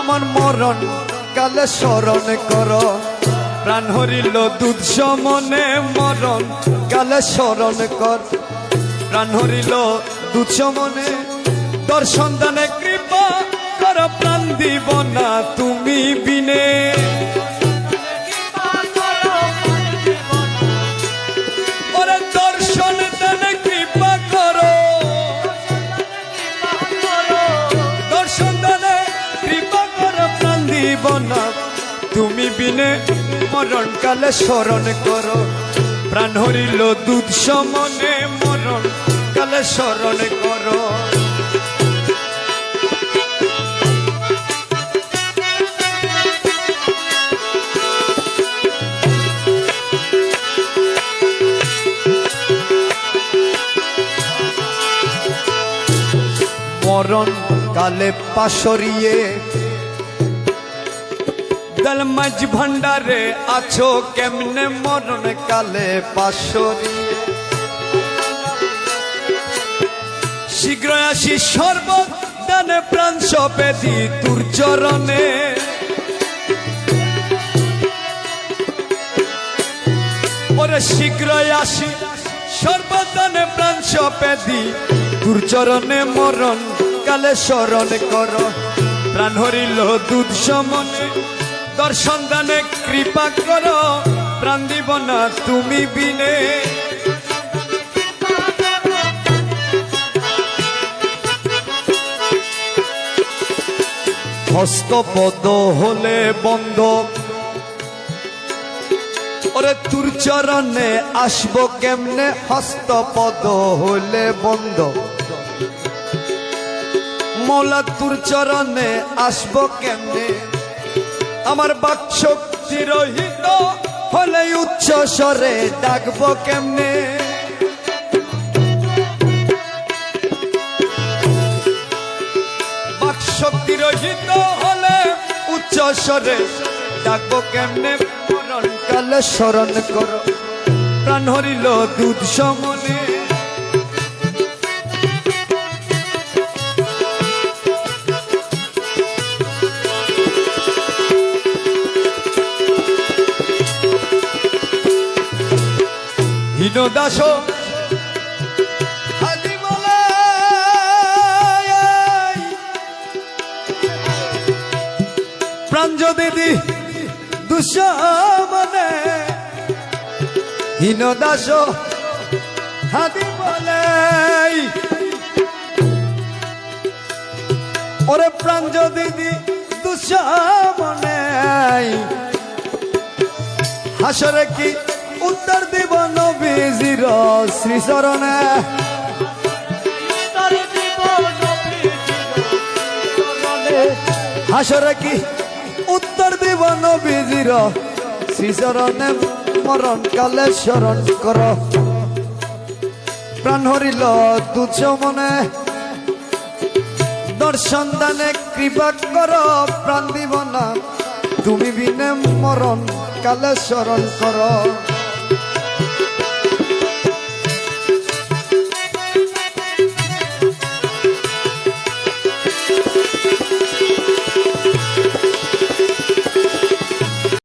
আমার মরণ কালে স্মরণ কর। প্রাণ হরিল দুধ সমনে মরণ কালে স্মরণ কর। প্রাণ হরিল দুধ সমনে দর্শন দানে কৃপা কর, প্রাণ দিব না তুমি বিনে মরণ কালে স্মরণ করো। প্রাণ হরিল দুধ সমনে মরণ কালে স্মরণ করো। মরণ কালে পাশরিয়ে দল মাঝ ভান্ডারে আছো কেমনে মরণ কালে পাশরিয়ে শীঘ্র আসি সর্বদানে প্রাণ সপে দি তোর চরণে ওরে শীঘ্র আসি সর্বদানে প্রাণ সপে দি তোর চরণে মরণ কালে স্মরণ কর। প্রাণ হরিল দুধ সমনে দর্শন দানে কৃপা কর, প্রাণ দিব না তুমি বিনে। হস্তপদ হলে বন্ধ। ওরে তুর চরণে আসব কেমনে? হস্তপদ হলে বন্ধ। মোলা তুর চরণে আসব কেমনে? আমার বাক শক্তি রহিত হলে উচ্চ স্বরে ডাকবো কেমনে? বাক শক্তি রহিত হলে উচ্চ স্বরে ডাকবো কেমনে? মরণ কালে স্মরণ করো। প্রাণ হরিল দুধ সমনে। হীন দাস। প্রাণ দিদি দুঃসমনে হীন দাস হাদি বলে ওরে প্রাণ দিদি দুঃসমনে হাসরে কি উত্তর দিব নবীজির শ্রীচরণে। হাসরে কি? উত্তর দিব নবীজির শ্রীচরণে। মরণ কালে স্মরণ কর। প্রাণ হরিল তুচ্ছ মনে। দর্শন দানে কৃপা কর। প্রাণ দিব না। তুমি বিনে মরণ কালে স্মরণ কর।